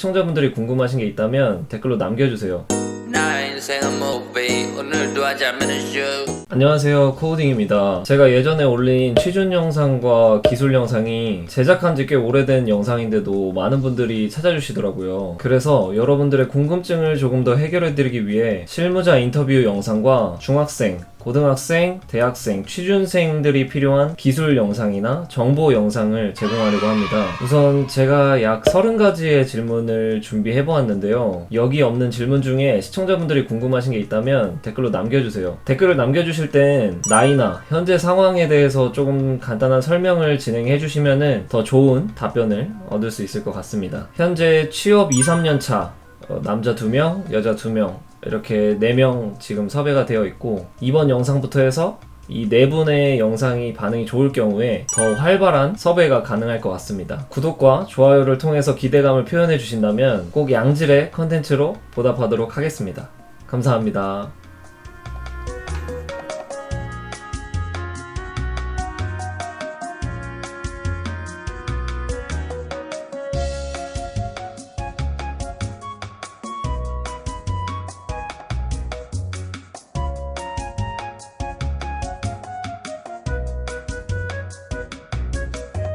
시청자분들이 궁금하신 게 있다면 댓글로 남겨주세요. 나 인생은 movie 오늘도 하자면 쇼. 안녕하세요 코우딩입니다. 제가 예전에 올린 취준 영상과 기술 영상이 제작한 지 꽤 오래된 영상인데도 많은 분들이 찾아주시더라고요. 그래서 여러분들의 궁금증을 조금 더 해결해 드리기 위해 실무자 인터뷰 영상과 중학생 고등학생, 대학생, 취준생들이 필요한 기술 영상이나 정보 영상을 제공하려고 합니다. 우선 제가 약 30가지의 질문을 준비해 보았는데요. 여기 없는 질문 중에 시청자분들이 궁금하신 게 있다면 댓글로 남겨주세요. 댓글을 남겨주실 땐 나이나 현재 상황에 대해서 조금 간단한 설명을 진행해 주시면은 더 좋은 답변을 얻을 수 있을 것 같습니다. 현재 취업 2, 3년 차 어, 남자 2명, 여자 2명 이렇게 4명 지금 섭외가 되어 있고 이번 영상부터 해서 이 네 분의 영상이 반응이 좋을 경우에 더 활발한 섭외가 가능할 것 같습니다. 구독과 좋아요를 통해서 기대감을 표현해 주신다면 꼭 양질의 컨텐츠로 보답하도록 하겠습니다. 감사합니다.